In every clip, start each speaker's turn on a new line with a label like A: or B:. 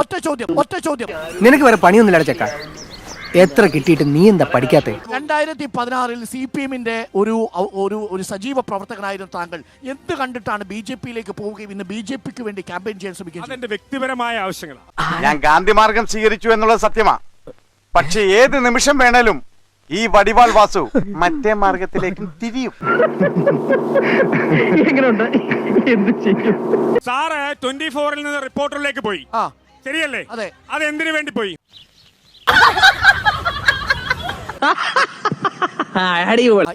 A: ഒറ്റ ചോദ്യം ഒറ്റ ചോദ്യം.
B: നിനക്ക് വേറെ പണിയൊന്നുമില്ല ചെക്ക എത്ര കിട്ടിയിട്ട് നീ എന്താ പഠിക്കാത്ത?
A: രണ്ടായിരത്തി പതിനാറിൽ സി പി എമ്മിന്റെ ഒരു ഒരു ഒരു സജീവ പ്രവർത്തകനായിരുന്നു താങ്കൾ എന്ത് കണ്ടിട്ടാണ് ബി ജെ പിയിലേക്ക് പോവുകയും ഇന്ന് ബി ജെ പിക്ക് വേണ്ടി ക്യാമ്പയിൻ ചെയ്യാൻ ശ്രമിക്കുന്നത്?
C: അതെന്റെ വ്യക്തിപരമായ ആവശ്യങ്ങളാണ്.
D: ഞാൻ ഗാന്ധി മാർഗം സ്വീകരിച്ചു എന്നുള്ളത് സത്യമാ. പക്ഷെ ഏത് നിമിഷം വേണേലും ഈ വടിവാൾ വാസു മറ്റേ മാർഗത്തിലേക്കും തിരിയും.
C: സാറ് ട്വന്റി ഫോറിൽ നിന്ന് റിപ്പോർട്ടറിലേക്ക് പോയി.
A: ആ.
C: ശരിയല്ലേ?
A: അതെ.
C: അത് എന്തിനു വേണ്ടി പോയി?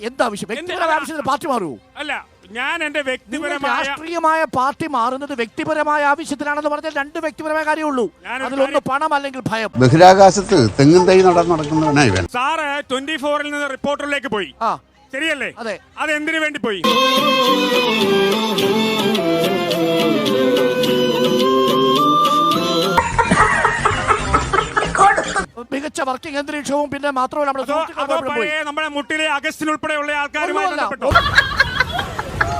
A: എന്താവശ്യം വ്യക്തിപരമായ ആവശ്യത്തിന് പാർട്ടി മാറൂ.
C: അല്ല ഞാൻ എന്റെ വ്യക്തിപരമായ
A: രാഷ്ട്രീയമായ പാർട്ടി മാറുന്നത് വ്യക്തിപരമായ ആവശ്യത്തിനാണെന്ന് പറഞ്ഞാൽ രണ്ട് വ്യക്തിപരമായ കാര്യമുള്ളൂ. അതിലൊന്ന് പണം അല്ലെങ്കിൽ ഭയം.
E: ബഹിരാകാശത്ത് തെങ്ങും തൈ നടന്ന് നടക്കുന്നവനായി ഇവൻ.
C: സാറ് ട്വന്റി ഫോറിൽ നിന്ന് റിപ്പോർട്ടറിലേക്ക് പോയി.
A: ആ.
C: ശരിയല്ലേ?
A: അതെ.
C: അത് എന്തിനു വേണ്ടി പോയി?
A: മികച്ച വർക്കിംഗ് അന്തരീക്ഷവും പിന്നെ മാത്രമല്ല നമ്മുടെ
C: അതോ അതോ നമ്മുടെ മുട്ടിലെ അഗസ്റ്റിൻ ഉൾപ്പെടെയുള്ള ആൾക്കാരുമായി
A: ഒന്നുമല്ല.
C: ബന്ധപ്പെട്ടോ?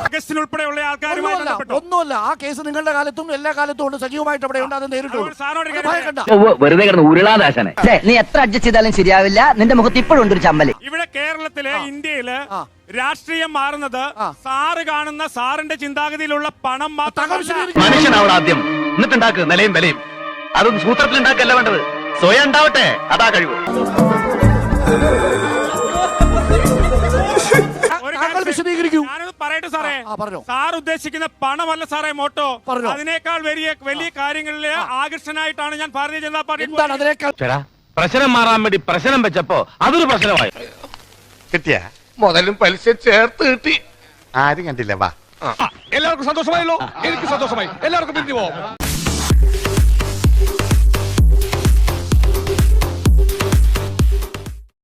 C: അഗസ്റ്റിൻ ഉൾപ്പെടെയുള്ള ആൾക്കാരുമായി
A: ഒന്നുമല്ല. ഒന്നുമല്ല. ആ കേസ് നിങ്ങളുടെ കാലത്തും എല്ലാ കാലത്തും ഉണ്ട്. സജീവമായിട്ട് അവിടെ ഉണ്ട്. അത് അത് ഭയക്കണ്ട.
F: വെറുതെ ഉരുളാദാശനെ നീ എത്ര അഡ്ജസ്റ്റ് ചെയ്താലും ശരിയാവില്ല. നിന്റെ മുഖത്ത് ഇപ്പോഴും ഉണ്ട് ഒരു ചമ്മൽ.
C: ഇവിടെ കേരളത്തിലെ
A: ഇന്ത്യയിൽ.
C: രാഷ്ട്രീയം മാറുന്നത് സാറ് കാണുന്ന സാറിന്റെ ചിന്താഗതിയിലുള്ള പണം മാത്രം
A: മനുഷ്യനാണ്
F: മനുഷ്യനാവണം ആദ്യം. എന്നിട്ടുണ്ടാക്കുക നിലയും വിലയും അതൊന്നും സൂത്രത്തിൽ ഉണ്ടാക്കല്ല വേണ്ടത്. സ്വയം ഉണ്ടാവട്ടെ. അതാ കഴിവ്.
A: താങ്കൾ
C: കാര്യം
A: വിശദീകരിക്കൂ.
C: ഞാനത് പറയട്ടെ സാറേ.
A: ആ, പറഞ്ഞോ.
C: സാർ ഉദ്ദേശിക്കുന്ന പണമല്ല സാറേ മോട്ടോ.
A: പറഞ്ഞോ.
C: അതിനേക്കാൾ വലിയ വലിയ കാര്യങ്ങളിൽ ആകർഷനായിട്ടാണ് ഞാൻ ഭാരതീയ ജനതാ പാർട്ടി
A: എന്താണ് അതിനേക്കാൾ
F: പ്രശ്നം മാറാൻ വേണ്ടി പ്രശ്നം വെച്ചപ്പോ അതൊരു പ്രശ്നമായി.
D: കിട്ടിയ?
E: മുതലും പലിശ ചേർത്ത് കിട്ടി.
D: ആരും കണ്ടില്ല വാ.
G: എല്ലാവർക്കും സന്തോഷമായല്ലോ. എനിക്ക് സന്തോഷമായി. എല്ലാവർക്കും പിരിഞ്ഞു പോവാം.